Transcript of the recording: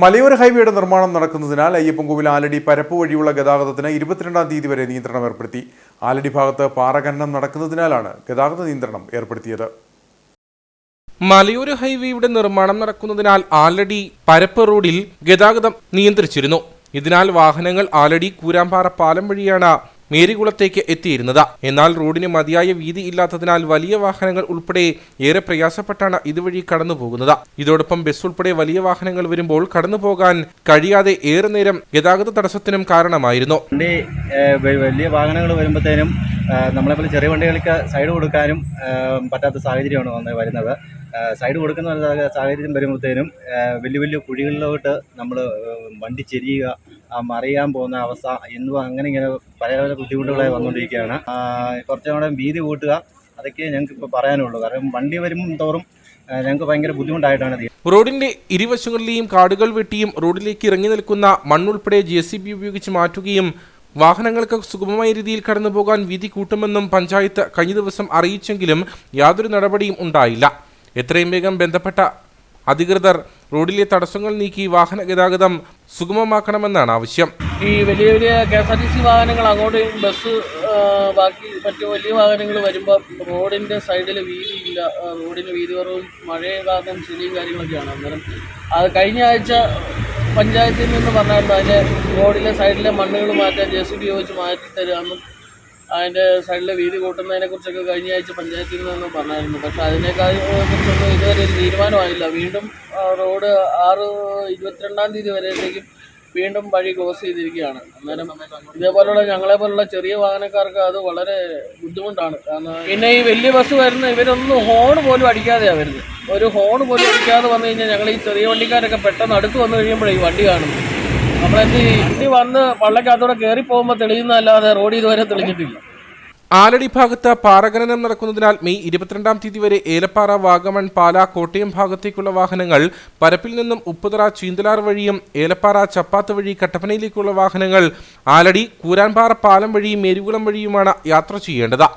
മലയോര ഹൈവേയുടെ നിർമ്മാണം നടക്കുന്നതിനാൽ അയ്യപ്പൻകോവിൽ ആലടി പരപ്പ് വഴിയുള്ള ഗതാഗതത്തിന് ഇരുപത്തിരണ്ടാം തീയതി വരെ നിയന്ത്രണം ഏർപ്പെടുത്തി. ആലടി ഭാഗത്ത് പാറഖനനം നടക്കുന്നതിനാലാണ് ഗതാഗത നിയന്ത്രണം ഏർപ്പെടുത്തിയത്. മലയോര ഹൈവേയുടെ നിർമ്മാണം നടക്കുന്നതിനാൽ ആലടി പരപ്പ് റോഡിൽ ഗതാഗതം നിയന്ത്രിച്ചിരുന്നു. ഇതിനാൽ വാഹനങ്ങൾ ആലടി കൂരാമ്പാറ പാലം വഴിയാണ് മേരികുളത്തേക്ക് എത്തിയിരുന്നത്. എന്നാൽ റോഡിന് മതിയായ വീതി ഇല്ലാത്തതിനാൽ വലിയ വാഹനങ്ങൾ ഉൾപ്പെടെ ഏറെ പ്രയാസപ്പെട്ടാണ് ഇതുവഴി കടന്നുപോകുന്നത്. ഇതോടൊപ്പം ബസ് ഉൾപ്പെടെ വലിയ വാഹനങ്ങൾ വരുമ്പോൾ കടന്നുപോകാൻ കഴിയാതെ ഏറെ നേരം ഗതാഗത തടസ്സത്തിനും കാരണമായിരുന്നു. വലിയ വാഹനങ്ങൾ വരുമ്പോഴത്തേനും നമ്മളെ നമ്മളെപ്പോലെ ചെറിയ വണ്ടികൾക്ക് സൈഡ് കൊടുക്കാനും പറ്റാത്ത സാഹചര്യമാണ് വന്ന് വരുന്നത്. സൈഡ് കൊടുക്കുന്ന സാഹചര്യം വരുമ്പോഴത്തേനും വലിയ വലിയ കുഴികളിലോട്ട് നമ്മൾ വണ്ടി ചെരിയുക മറിയാൻ പോകുന്ന അവസ്ഥ എന്നും അങ്ങനെ ഇങ്ങനെ പല പല ബുദ്ധിമുട്ടുകളായി വന്നുകൊണ്ടിരിക്കുകയാണ്. കുറച്ചും കൂടെ വീതി കൂട്ടുക അതൊക്കെ ഞങ്ങൾക്ക് ഇപ്പോൾ പറയാനുള്ളൂ. കാരണം വണ്ടി വരും തോറും ഞങ്ങൾക്ക് ഭയങ്കര ബുദ്ധിമുട്ടായിട്ടാണ് റോഡിന്റെ ഇരുവശങ്ങളിലെയും കാടുകൾ വെട്ടിയും റോഡിലേക്ക് ഇറങ്ങി നിൽക്കുന്ന മണ്ണുൾപ്പെടെ ജെ സി ബി ഉപയോഗിച്ച് മാറ്റുകയും വാഹനങ്ങൾക്ക് സുഗമമായ രീതിയിൽ കടന്നുപോകാൻ വീതി കൂട്ടുമെന്നും പഞ്ചായത്ത് കഴിഞ്ഞ ദിവസം അറിയിച്ചെങ്കിലും യാതൊരു നടപടിയും ഉണ്ടായില്ല. എത്രയും വേഗം ബന്ധപ്പെട്ട അധികൃതർ റോഡിലെ തടസ്സങ്ങൾ നീക്കി വാഹന ഗതാഗതം സുഗമമാക്കണമെന്നാണ് ആവശ്യം. ഈ വലിയ വലിയ K S R T C വാഹനങ്ങൾ അങ്ങോട്ട് ബസ് ബാക്കി മറ്റു വലിയ വാഹനങ്ങൾ വരുമ്പോൾ റോഡിന്റെ സൈഡിൽ വീതിയില്ല റോഡിന് വീതി കുറവും മഴയെ കാരണം ചെളിയും കാര്യങ്ങളൊക്കെയാണ്. അന്നേരം അത് കഴിഞ്ഞ ആഴ്ച പഞ്ചായത്തിൽ നിന്ന് പറഞ്ഞായിരുന്നു അതിന്റെ റോഡിലെ സൈഡിലെ മണ്ണുകൾ മാറ്റാൻ ജെ സി ബി വെച്ച് മാറ്റി തരാമെന്നും അതിന്റെ സൈഡിലെ വീതി കൂട്ടുന്നതിനെ കുറിച്ചൊക്കെ കഴിഞ്ഞ ആഴ്ച പഞ്ചായത്തിൽ നിന്ന് പറഞ്ഞായിരുന്നു. പക്ഷെ അതിനേക്കാൾ കുറിച്ചൊന്നും ഇതുവരെ ഒരു തീരുമാനമായില്ല. വീണ്ടും റോഡ് ആറ് ഇരുപത്തിരണ്ടാം തീയതി വരെയത്തേക്കും വീണ്ടും വഴി ക്ലോസ് ചെയ്തിരിക്കുകയാണ്. അന്നേരം ഇതേപോലുള്ള ഞങ്ങളെ പോലുള്ള ചെറിയ വാഹനക്കാർക്ക് അത് വളരെ ബുദ്ധിമുട്ടാണ്. കാരണം പിന്നെ ഈ വലിയ ബസ് വരുന്ന ഇവരൊന്നും ഹോൺ പോലും അടിക്കാതെയാണ് വരുന്നത്. ഒരു ഹോൺ പോലും അടിക്കാതെ വന്നു കഴിഞ്ഞാൽ ഞങ്ങൾ ഈ ചെറിയ വണ്ടിക്കാരൊക്കെ പെട്ടെന്ന് അടുത്ത് വന്നു കഴിയുമ്പോഴേ ഈ വണ്ടി കാണുന്നത്. വന്ന് തെളിഞ്ഞിട്ടില്ല. ആലടി ഭാഗത്ത് പാറഖനനം നടക്കുന്നതിനാൽ മെയ് ഇരുപത്തിരണ്ടാം തീയതി വരെ ഏലപ്പാറ വാഗമൺ പാല കോട്ടയം ഭാഗത്തേക്കുള്ള വാഹനങ്ങൾ പരപ്പിൽ നിന്നും ഉപ്പുതറ ചീന്തലാർ വഴിയും ഏലപ്പാറ ചപ്പാത്ത് വഴി കട്ടപ്പനയിലേക്കുള്ള വാഹനങ്ങൾ ആലടി കൂരാൻപാറ പാലം വഴിയും മേരുകുളം വഴിയുമാണ് യാത്ര ചെയ്യേണ്ടത്.